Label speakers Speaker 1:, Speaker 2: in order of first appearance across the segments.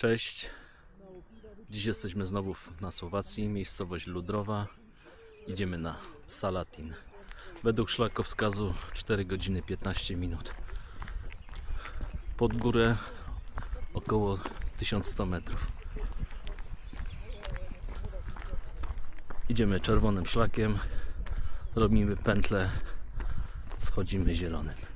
Speaker 1: Cześć. Dziś jesteśmy znowu na Słowacji, miejscowość Ludrowa. Idziemy na Salatin. Według szlakowskazu 4 godziny 15 minut. Pod górę około 1100 metrów. Idziemy czerwonym szlakiem, robimy pętlę, schodzimy zielonym.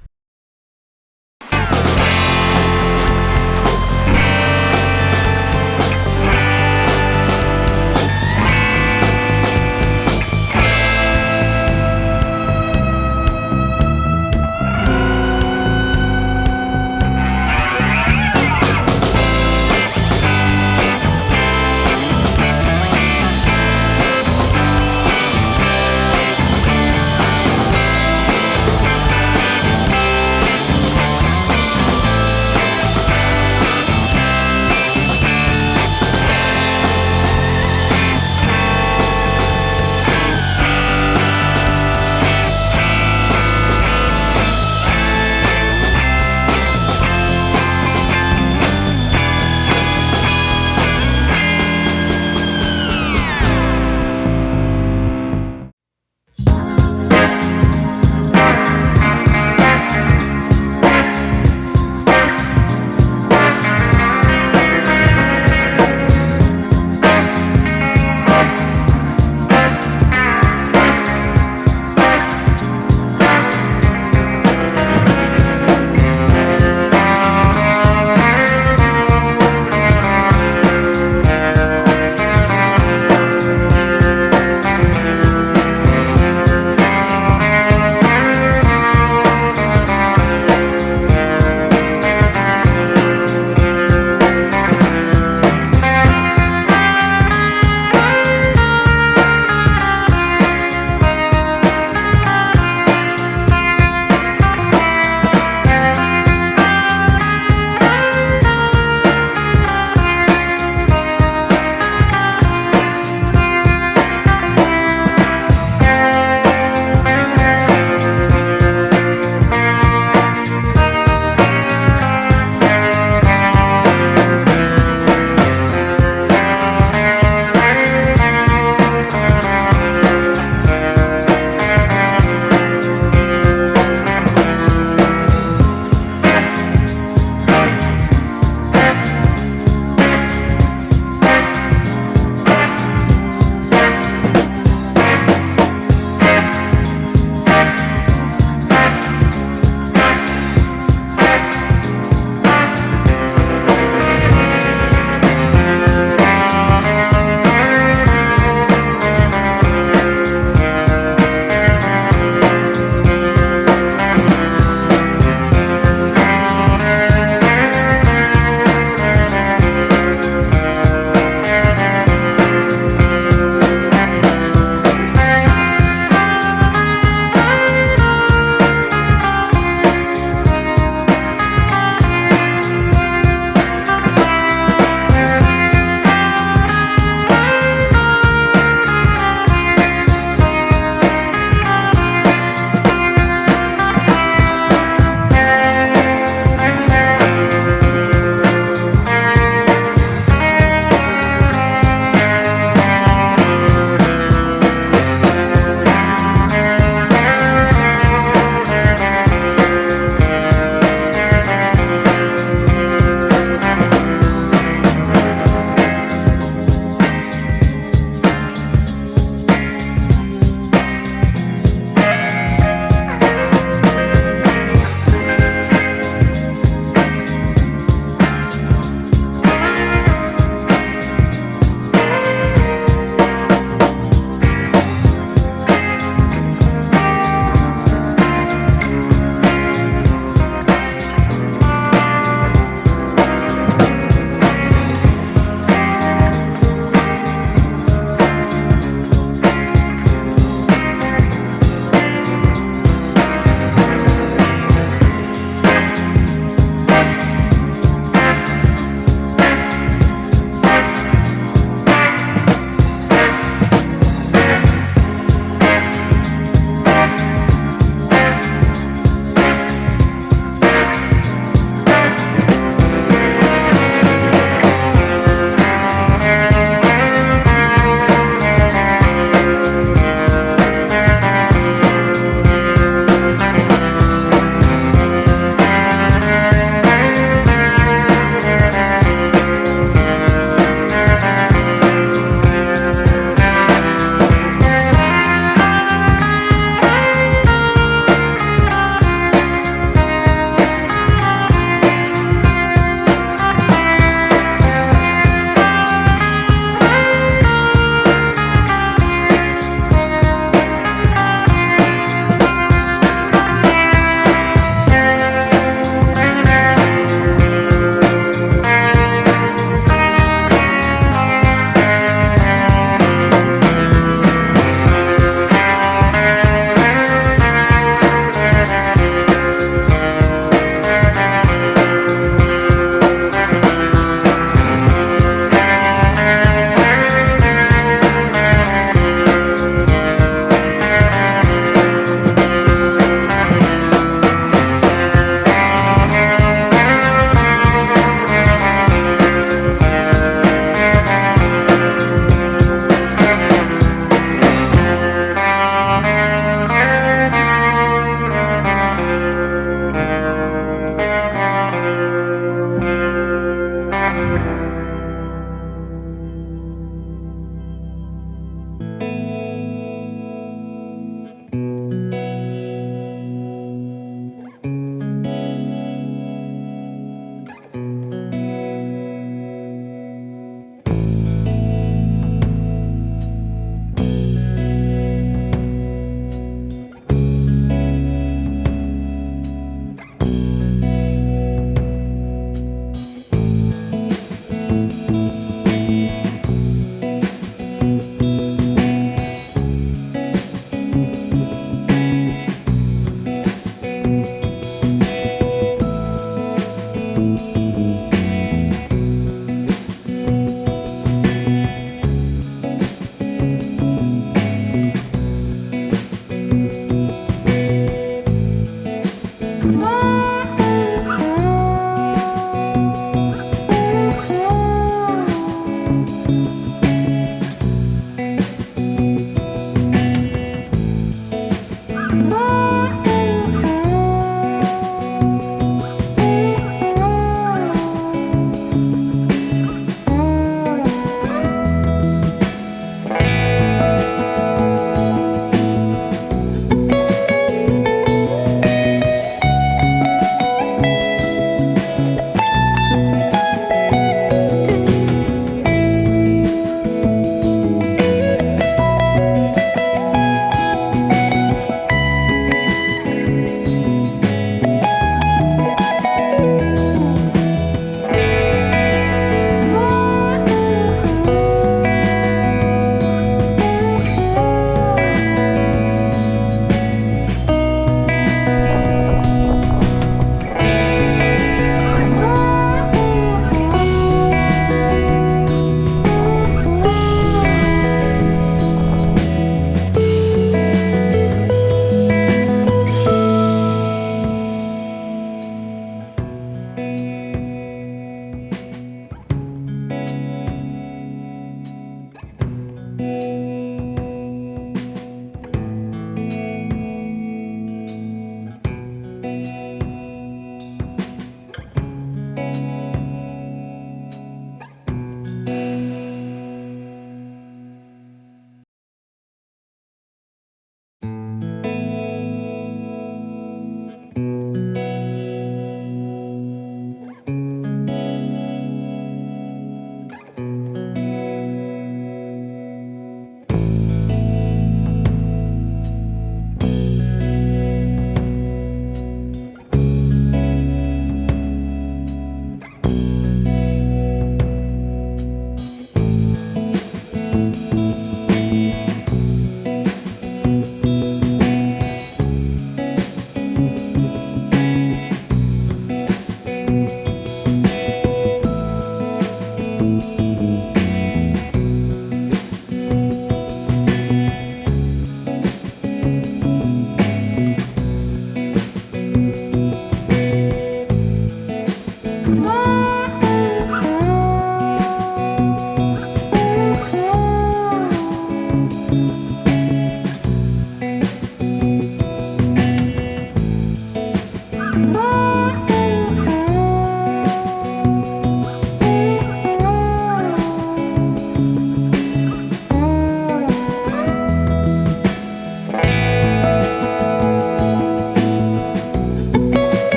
Speaker 1: Oh.